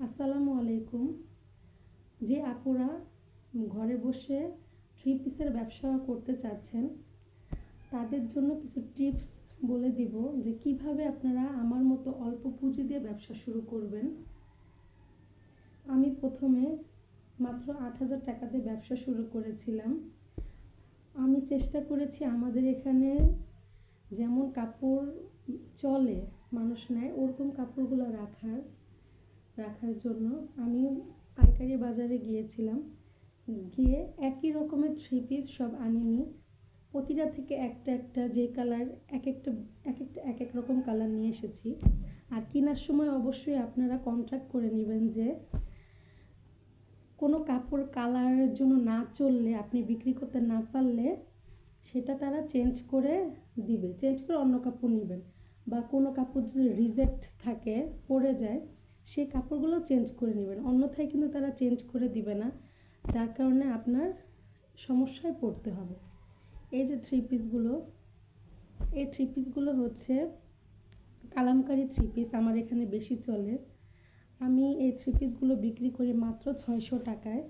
আসসালামু আলাইকুম। যে আপুরা ঘরে বসে থ্রি পিসের ব্যবসা করতে চাচ্ছেন, তাদের জন্য কিছু টিপস বলে দিব যে কীভাবে আপনারা আমার মতো অল্প পুঁজি দিয়ে ব্যবসা শুরু করবেন। আমি প্রথমে মাত্র আট হাজার দিয়ে ব্যবসা শুরু করেছিলাম। আমি চেষ্টা করেছি আমাদের এখানে যেমন কাপড় চলে, মানুষ নেয়, ওরকম কাপড়গুলো রাখার। রাখার জন্য আমি পাইকারি বাজারে গিয়েছিলাম। গিয়ে একই রকমের থ্রি পিস সব আনিনি প্রতিটা থেকে একটা একটা যে কালার এক একটা এক একটা, এক এক রকম কালার নিয়ে এসেছি। আর কেনার সময় অবশ্যই আপনারা কন্ট্রাক্ট করে নেবেন যে কোনো কাপড় কালারের জন্য না চললে, আপনি বিক্রি করতে না পারলে সেটা তারা চেঞ্জ করে দিবে। চেঞ্জ করে অন্য কাপড় নেবেন। বা কোনো কাপড় যদি রিজেক্ট থাকে, পড়ে যায় সেই কাপড়গুলো চেঞ্জ করে নেবেন। অন্যথায় কিন্তু তারা চেঞ্জ করে দিবে না, যার কারণে আপনার সমস্যায় পড়তে হবে। এই যে থ্রি পিসগুলো এই থ্রি পিসগুলো হচ্ছে কালামকারি থ্রি পিস আমার এখানে বেশি চলে। আমি এই থ্রি পিসগুলো বিক্রি করি মাত্র ছয়শো টাকায়।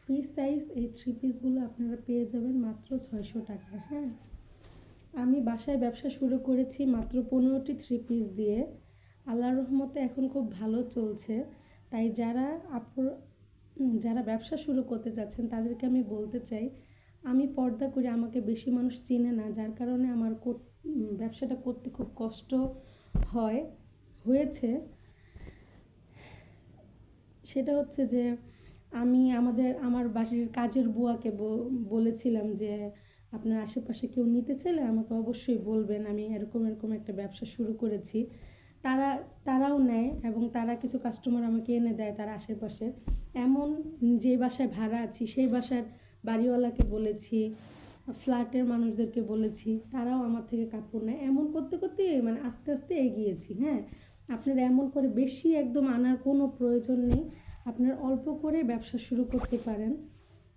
ফ্রি সাইজ এই থ্রি পিসগুলো আপনারা পেয়ে যাবেন মাত্র ছয়শো টাকায় হ্যাঁ। আমি বাসায় ব্যবসা শুরু করেছি মাত্র পনেরোটি থ্রি পিস দিয়ে। আল্লাহর রহমতে এখন খুব ভালো চলছে। তাই যারা আপুর যারা ব্যবসা শুরু করতে যাচ্ছেন, তাদেরকে আমি বলতে চাই, আমি পর্দা করি আমাকে বেশি মানুষ চিনে না, যার কারণে আমার ব্যবসাটা করতে খুব কষ্ট হয়। হয়েছে। সেটা হচ্ছে যে, আমি আমাদের আমার বাড়ির কাজের বুয়াকে বলেছিলাম যে, আপনার আশেপাশে কেউ নিতে চাইলে আমাকে অবশ্যই বলবেন, আমি এরকম এরকম একটা ব্যবসা শুরু করেছি। তারা, তারাও নেয় এবং তারা কিছু কাস্টমার আমাকে এনে দেয় তার আশেপাশে। এমন যে বাসায় ভাড়া আছি, সেই বাসার বাড়িওয়ালাকে বলেছি, ফ্ল্যাটের মানুষদেরকে বলেছি, তারাও আমার থেকে কাপড় নেয়। এমন করতে করতে মানে আস্তে আস্তে এগিয়েছি হ্যাঁ। আপনার এমন করে বেশি একদম আনার কোনো প্রয়োজন নেই। আপনার অল্প করে ব্যবসা শুরু করতে পারেন।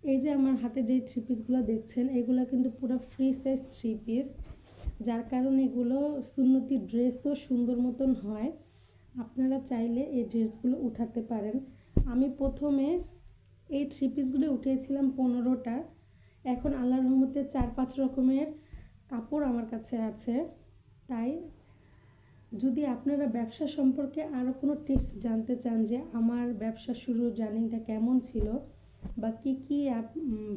এই যে আমার হাতে যেই থ্রি পিসগুলো দেখছেন, এগুলো কিন্তু পুরো ফ্রি সাইজ থ্রি পিস যার কারণে এগুলো সুন্নতি ড্রেসও সুন্দর মতন হয়। আপনারা চাইলে এই ড্রেসগুলো উঠাতে পারেন। আমি প্রথমে এই থ্রি পিসগুলো উঠিয়েছিলাম পনেরোটা। এখন আল্লাহর রহমতে চার পাঁচ রকমের কাপড় আমার কাছে আছে। তাই যদি আপনারা ব্যবসা সম্পর্কে আরও কোনো টিপস জানতে চান যে আমার ব্যবসা শুরুর জার্নিটা কেমন ছিল বা কী কী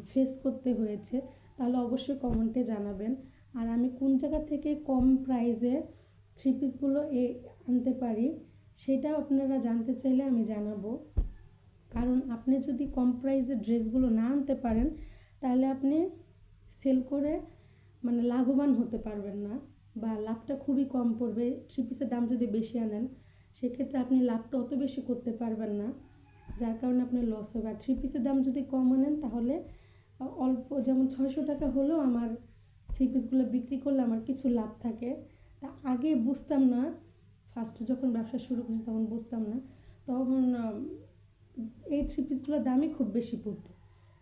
ফেস করতে হয়েছে, তাহলে অবশ্যই কমেন্টে জানাবেন। আর আমি কোন জায়গা থেকে কম প্রাইসে থ্রি পিসগুলো এ আনতে পারি, সেটাও আপনারা জানতে চাইলে আমি জানাব। কারণ আপনি যদি কম প্রাইসে ড্রেসগুলো না আনতে পারেন, তাহলে আপনি সেল করে মানে লাভবান হতে পারবেন না বা লাভটা খুবই কম পড়বে। থ্রি পিসের দাম যদি বেশি আনেন, সেক্ষেত্রে আপনি লাভ তো অত বেশি করতে পারবেন না। যার কারণে আপনার লস হবে। আর থ্রি পিসের দাম যদি কম আনেন, তাহলে অল্প, যেমন ছয়শো টাকা হলেও আমার থ্রি পিসগুলো বিক্রি করলে আমার কিছু লাভ থাকে। তা আগে বুঝতাম না। ফার্স্ট যখন ব্যবসা শুরু করেছি তখন বুঝতাম না। তখন এই থ্রি পিসগুলোর দামই খুব বেশি পড়তো।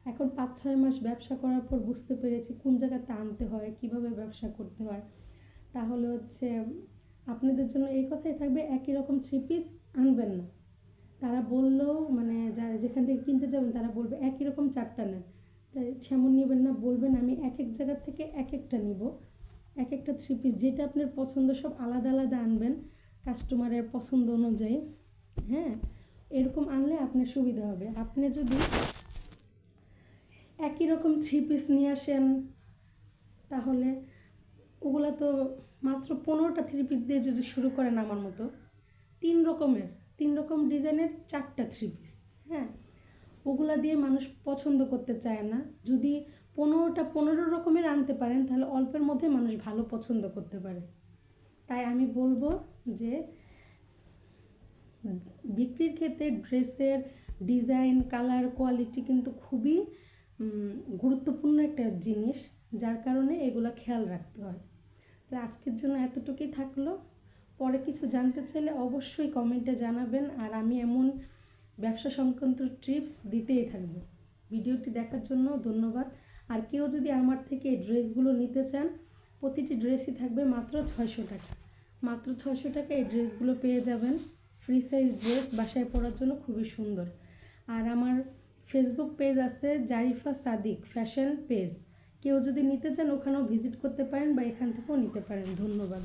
এখন পাঁচ, ছয় মাস ব্যবসা করার পর বুঝতে পেরেছি কোন জায়গাতে আনতে হয়, কীভাবে ব্যবসা করতে হয়। তাহলে হচ্ছে, আপনাদের জন্য এই কথাই থাকবে, একই রকম থ্রি পিস আনবেন না। তারা বললেও মানে যারা যেখান থেকে কিনতে যাবেন তারা বলবে, একই রকম চারটা নেন। তাই সেমন নেবেন না, বলবেন আমি এক এক জায়গা থেকে এক একটা নিব। এক একটা থ্রি পিস যেটা আপনার পছন্দ সব আলাদা আলাদা আনবেন কাস্টমারের পছন্দ অনুযায়ী। হ্যাঁ এরকম আনলে আপনার সুবিধা হবে। আপনি যদি একই রকম থ্রি পিস নিয়ে আসেন, তাহলে ওগুলো তো মাত্র পনেরোটা থ্রি পিস দিয়ে যদি শুরু করেন আমার মতো, তিন রকমের, তিন রকম ডিজাইনের চারটা থ্রি পিস হ্যাঁ ওগুলা দিয়ে মানুষ পছন্দ করতে চায় না। যদি পনেরোটা, পনেরো রকমের আনতে পারেন, তাহলে অল্পের মধ্যে মানুষ ভালো পছন্দ করতে পারে। তাই আমি বলব যে, বিক্রির ক্ষেত্রে ড্রেসের ডিজাইন, কালার, কোয়ালিটি কিন্তু খুবই গুরুত্বপূর্ণ একটা জিনিস, যার কারণে এগুলো খেয়াল রাখতে হয়। তো আজকের জন্য এতটুকুই থাকল। পরে কিছু জানতে চাইলে অবশ্যই কমেন্টে জানাবেন, আর আমি এমন ব্যবসা সংক্রান্ত ট্রিপস দিতেই থাকব। ভিডিওটি দেখার জন্য ধন্যবাদ। আর কেউ যদি আমার থেকে এই ড্রেসগুলো নিতে চান, প্রতিটি ড্রেসই থাকবে মাত্র ছয়শো টাকা। মাত্র ছয়শো টাকা এই ড্রেসগুলো পেয়ে যাবেন। ফ্রি সাইজ ড্রেস বাসায় পরার জন্য খুবই সুন্দর। আর আমার ফেসবুক পেজ আছে জারিফা সাদিক ফ্যাশন পেজ। কেউ যদি নিতে চান, ওখানেও ভিজিট করতে পারেন বা এখান থেকেও নিতে পারেন। ধন্যবাদ।